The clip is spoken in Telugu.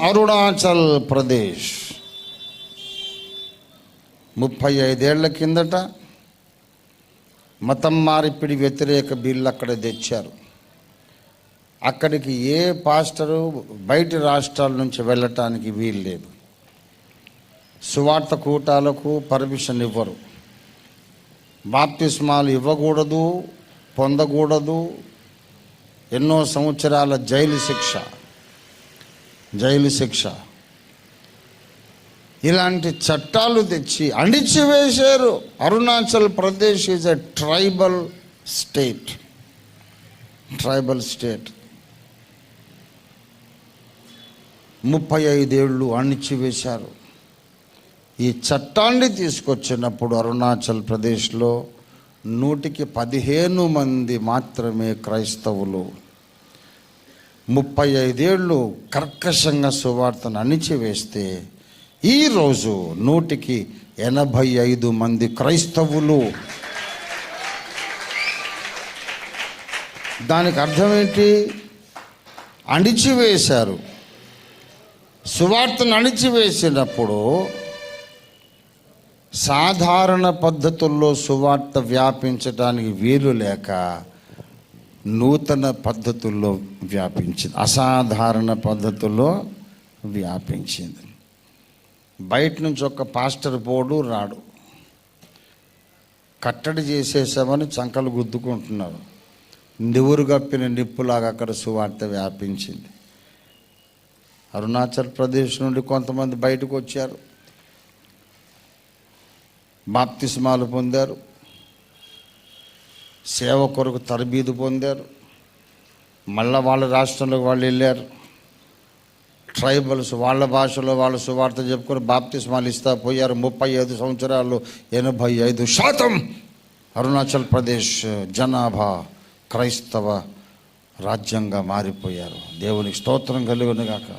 అరుణాచల్ ప్రదేశ్. ముప్పై ఐదేళ్ళ కిందట మతం మార్పిడి వ్యతిరేక బిల్లు అక్కడ తెచ్చారు. అక్కడికి ఏ పాస్టరు బయటి రాష్ట్రాల నుంచి వెళ్ళటానికి వీలు లేదు. సువార్త కూటాలకు పర్మిషన్ ఇవ్వరు. బాప్తిస్మాలు ఇవ్వకూడదు పొందకూడదు ఎన్నో సంవత్సరాల జైలు శిక్ష. జైలు శిక్ష. ఇలాంటి చట్టాలు తెచ్చి అణిచివేశారు. Arunachal Pradesh is a tribal state tribal state ముప్పై ఐదేళ్ళు అణిచివేశారు. ఈ చట్టాన్ని తీసుకొచ్చినప్పుడు అరుణాచల్ ప్రదేశ్లో నూటికి పదిహేను మంది మాత్రమే క్రైస్తవులు. ముప్పై ఐదేళ్ళు కర్కశంగా సువార్తను అణిచివేస్తే ఈరోజు నూటికి ఎనభై ఐదు మంది క్రైస్తవులు. దానికి అర్థం ఏంటి అణిచివేశారు. సువార్తను అణిచివేసినప్పుడు సాధారణ పద్ధతుల్లో సువార్త వ్యాపించడానికి వీలు లేక నూతన పద్ధతుల్లో వ్యాపించింది అసాధారణ పద్ధతుల్లో వ్యాపించింది. బయట నుంచి ఒక పాస్టర్ పోడు రాడు. కట్టడి చేసేసామని చంకలు గుద్దుకుంటున్నారు. నివురు కప్పిన నిప్పులాగా అక్కడ సువార్త వ్యాపించింది. అరుణాచల్ ప్రదేశ్ నుండి కొంతమంది బయటకు వచ్చారు. బాప్తిస్మాలు పొందారు. సేవ కొరకు తరబీదు పొందారు. మళ్ళా వాళ్ళ రాష్ట్రంలోకి వాళ్ళు వెళ్ళారు. ట్రైబల్స్ వాళ్ళ భాషలో వాళ్ళ సువార్త చెప్పుకొని బాప్తిస్మాలు ఇస్తా పోయారు. ముప్పై ఐదు సంవత్సరాలు ఎనభై ఐదు శాతం అరుణాచల్ ప్రదేశ్ జనాభా క్రైస్తవ రాజ్యంగా మారిపోయారు. దేవునికి స్తోత్రం కలిగినగాక.